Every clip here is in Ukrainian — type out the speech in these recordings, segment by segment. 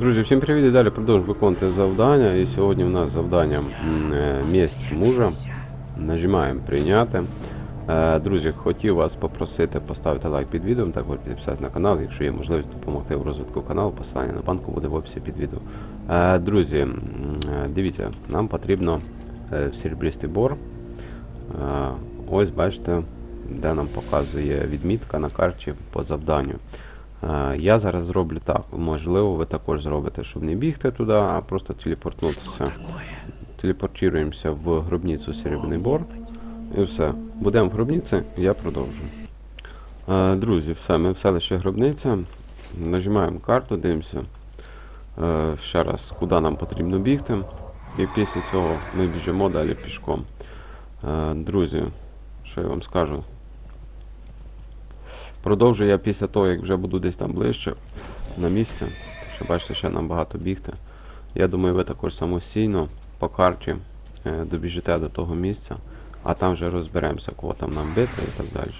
Друзі, всім привіт і далі продовжуємо виконувати завдання. І сьогодні в нас завдання е, місць мужа. Нажимаємо прийняти. Е, Друзі, хотів вас попросити поставити лайк під відео, також підписатися на канал, якщо є можливість допомогти в розвитку каналу, посилання на банку буде в описі під відео. Е, Друзі, е, дивіться, нам потрібно е, серебристий бор. Е, Ось бачите, де нам показує відмітка на карті по завданню. Е, Я зараз зроблю так. Можливо, ви також зробите, щоб не бігти туди, а просто телепортнутися. Телепортуємося в гробницю Серебряний Бор. І все. Будемо в гробниці, я продовжу. Е, Друзі, все, ми в селищі гробниця. Нажимаємо карту, дивимося. е, Ще раз, куди нам потрібно бігти. І після цього ми біжимо далі пішком. Друзі, що я вам скажу? Продовжую я після того, як вже буду десь там ближче на місці. Що бачите, ще нам багато бігти. Я думаю, ви також самостійно по карті е, добіжите до того місця, а там вже розберемося, кого там нам бити і так далі.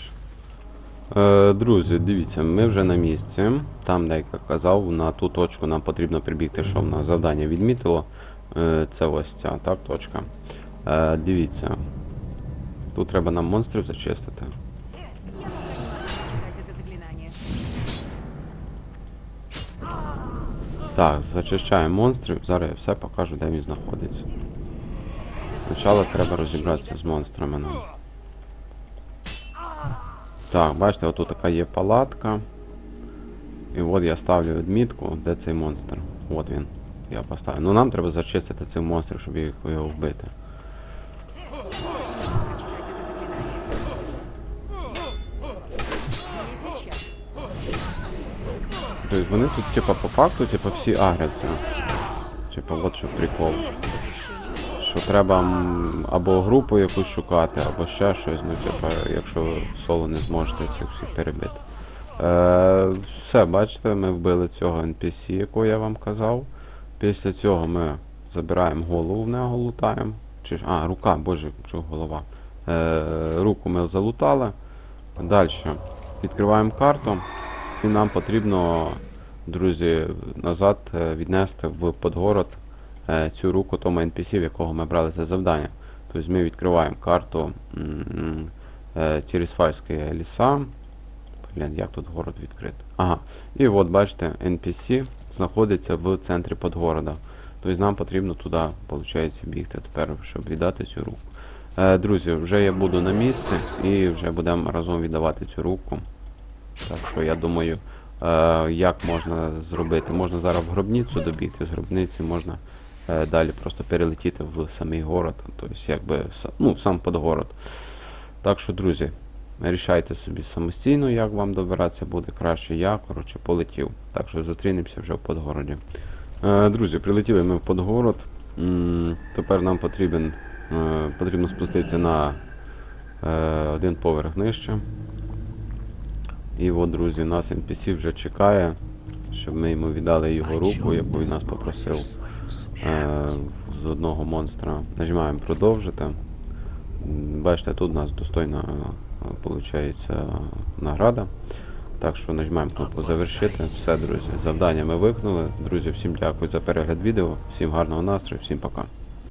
Е, друзі, дивіться, ми вже на місці. Там, де я казав, на ту точку нам потрібно прибігти, що в нас завдання відмітило. Е, це ось ця так, точка. Е, дивіться. Тут треба нам монстрів зачистити. Так, зачищаємо монстрів. Зараз я все покажу, де він знаходиться. Спочатку треба розібратися з монстрами нам. Так, бачите, отут така є палатка. І от я ставлю відмітку, де цей монстр. От він. Я поставлю. Ну нам треба зачистити цих монстрів, щоб його вбити. Тобто вони тут, типа, по факту, типа, всі агряться. Типа, от що прикол. Що треба або групу якусь шукати, або ще щось, ну, типа, якщо соло не зможете цих всіх перебити. Е, все, бачите, ми вбили цього NPC, якого я вам казав. Після цього ми забираємо голову в нього лутаємо. Чи а, рука, боже, що голова. Е, руку ми залутали. Далі відкриваємо карту. І нам потрібно, друзі, назад е, віднести в Подгород е, цю руку тому NPC, в якого ми брали за завдання. Тобто ми відкриваємо карту м, е, Тірісфальські ліса. Блін, як тут город відкрит? Ага. І от бачите, NPC знаходиться в центрі Подгорода. Тобто нам потрібно туди, виходить, бігти тепер, щоб віддати цю руку. Друзі, вже я буду на місці і вже будемо разом віддавати цю руку. Так що я думаю, е, як можна зробити? Можна зараз в гробницю добігти, з гробниці можна е, далі просто перелетіти в самий город, тобто якби ну, сам подгород. Так що, друзі, рішайте собі самостійно, як вам добиратися буде краще. Я, коротше, полетів. Так що зустрінемося вже в Подгороді. Е, друзі, прилетіли ми в Подгород. Тепер нам потрібен, потрібно спуститися на один поверх нижче. І от, друзі, нас NPC вже чекає, щоб ми йому віддали його руку, яку він нас попросив е, з одного монстра. Нажимаємо продовжити. Бачите, тут у нас достойна виходить, награда. Так що нажимаємо кнопку завершити. Все, друзі, завдання ми виконали. Друзі, всім дякую за перегляд відео, всім гарного настрою, всім пока.